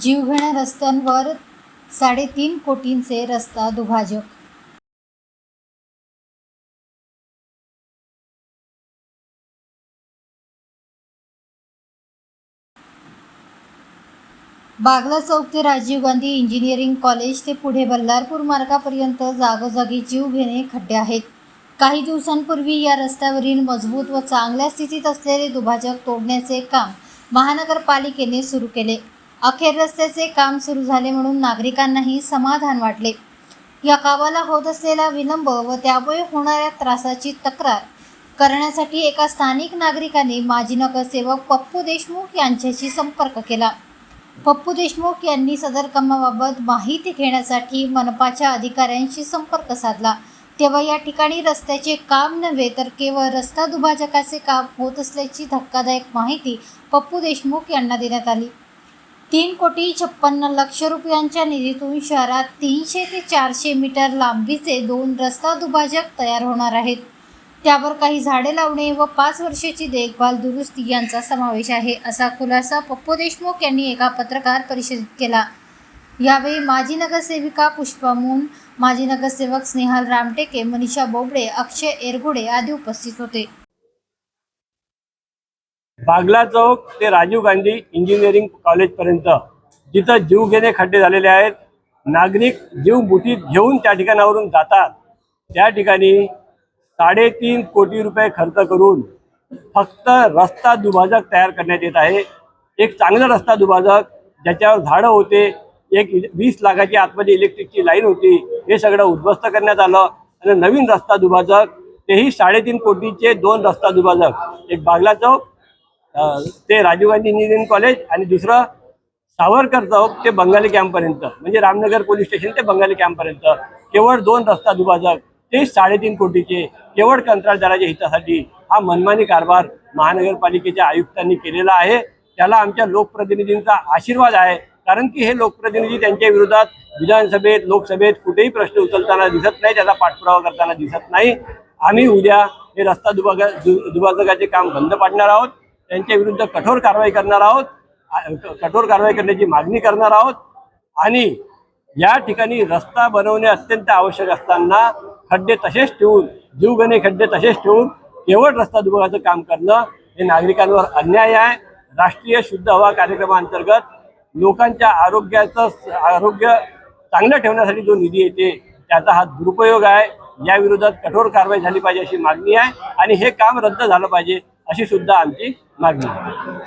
जीवघेण्या रस्त्यांवर साडेतीन कोटींचे रस्ता दुभाजक. बागला चौक ते राजीव गांधी इंजिनिअरिंग कॉलेज ते पुढे बल्लारपूर मार्गापर्यंत जागोजागी जीव घेणे खड्डे आहेत. काही दिवसांपूर्वी या रस्त्यावरील मजबूत व चांगल्या स्थितीत असलेले दुभाजक तोडण्याचे काम महानगरपालिकेने सुरू केले. अखेर रस्त्याचे काम सुरू झाले म्हणून नागरिकांनाही समाधान वाटले. या कामाला होत असलेला विलंब व त्यामुळे होणाऱ्या त्रासाची तक्रार करण्यासाठी एका स्थानिक नागरिकाने माजी नगरसेवक पप्पू देशमुख यांच्याशी संपर्क केला. पप्पू देशमुख यांनी सदर कामाबाबत माहिती घेण्यासाठी मनपाच्या अधिकाऱ्यांशी संपर्क साधला. तेव्हा या ठिकाणी रस्त्याचे काम नव्हे तर केवळ रस्ता दुभाजकाचे काम होत असल्याची धक्कादायक माहिती पप्पू देशमुख यांना देण्यात आली. तीन कोटी छप्पन्न लक्ष रुपयांच्या निधीतून शहरात तीनशे ते चारशे मीटर लांबीचे दोन रस्ता दुभाजक तयार होणार आहेत. त्यावर काही झाडे लावणे व पाच वर्षाची देखभाल दुरुस्ती यांचा समावेश आहे असा खुलासा पप्पू देशमुख यांनी एका पत्रकार परिषदेत केला. यावेळी माजी नगरसेविका पुष्पा मून माजी नगरसेवक स्नेहाल रामटेके मनीषा बोबडे अक्षय एरगुडे आदी उपस्थित होते. बागला चौक ते राजीव गांधी इंजिनिअरिंग कॉलेजपर्यंत जिथं जीव घेणे खड्डे झालेले आहेत. नागरिक जीव मुठीत घेऊन त्या ठिकाणावरून जातात. त्या ठिकाणी साडेतीन कोटी रुपये खर्च करून फक्त रस्ता दुभाजक तयार करण्यात येत आहे. एक चांगला रस्ता दुभाजक ज्याच्यावर झाडं होते एक वीस लाखाची आतमध्ये इलेक्ट्रिकची लाईन होती हे सगळं उद्ध्वस्त करण्यात आलं. आणि नवीन रस्ता दुभाजक तेही साडेतीन कोटीचे दोन रस्ता दुभाजक. एक बागला चौक ते राजीव गांधी इंजिनिअरिंग कॉलेज आणि दुसरं सावरकर चौक ते बंगाली कॅम्पपर्यंत म्हणजे रामनगर पोलीस स्टेशन ते बंगाली कॅम्पपर्यंत. केवळ दोन रस्ता दुभाजक ते साडेतीन कोटीचे केवळ कंत्राटदाराच्या हितासाठी हा मनमानी कारभार महानगरपालिकेच्या आयुक्तांनी केलेला आहे. त्याला आमच्या लोकप्रतिनिधींचा आशीर्वाद आहे कारण की हे लोकप्रतिनिधी त्यांच्या विरोधात विधानसभेत लोकसभेत कुठेही प्रश्न उचलताना दिसत नाही त्याचा पाठपुरावा करताना दिसत नाही. आम्ही उद्या हे रस्ता दुभागा दुभाजकाचे काम बंद पाडणार आहोत. त्यांच्या विरुद्ध कठोर कारवाई करणार आहोत. कठोर कारवाई करण्याची मागणी करणार आहोत. आणि या ठिकाणी रस्ता बनवणे अत्यंत आवश्यक असताना खड्डे तसेच ठेवून जीवघेणे खड्डे तसेच ठेवून केवळ रस्ता दुभागाचं काम करणं हे नागरिकांवर अन्याय आहे. राष्ट्रीय शुद्ध हवा कार्यक्रमाअंतर्गत लोकांच्या आरोग्याचं आरोग्य चांगलं ठेवण्यासाठी जो निधी येते त्याचा हा दुरुपयोग आहे. या विरोधात कठोर कारवाई झाली पाहिजे अशी मागणी आहे. आणि हे काम रद्द झालं पाहिजे. अशी सुद्धा आमची मागणी आहे.